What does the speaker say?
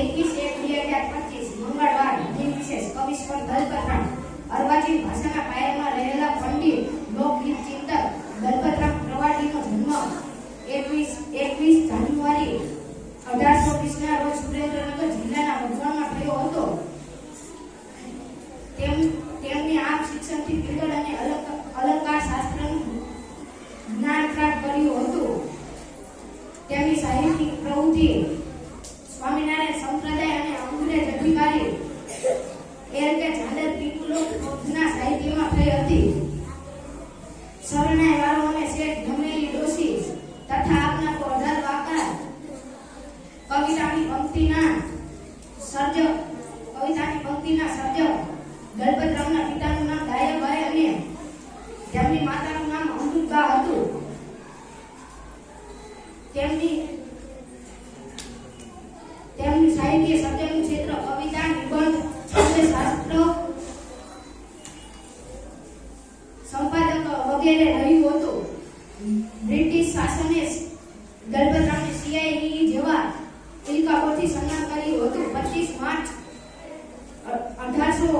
એકવીસ એક બે હજાર પચીસ, મંગળવાર, દિન જાન્યુઆરી અઢારસો વીસના રોજ સુરેન્દ્રનગર જિલ્લાના વઢવાણમાં થયો હતો. તેમ, તેમની આમ શિક્ષણથી અધિકારી એ રીતે ઝાંડર પીપલોના સાહિત્યમાં થઈ હતી. શરણાઈ વાળો અને શેઠ ધમેલી ડોશી તથા આપના કો વાકાર કવિતાની પંક્તિના સર્જક, કવિતાની પંક્તિના સર્જક દલપતરામના પિતાનું નામ દાયાભાઈ અને તેમની માતાનું નામ અમૃતબા હતું. તેમની તેમનું સાહિત્ય કવિતા નિબંધ સંપાદક વગેરે રહ્યું હતું. બ્રિટિશ શાસને દલપતરામને સીઆઈડી જેવા ઇલકાઓથી સન્માન કર્યું હતું. પચીસ માર્ચ અઢારસો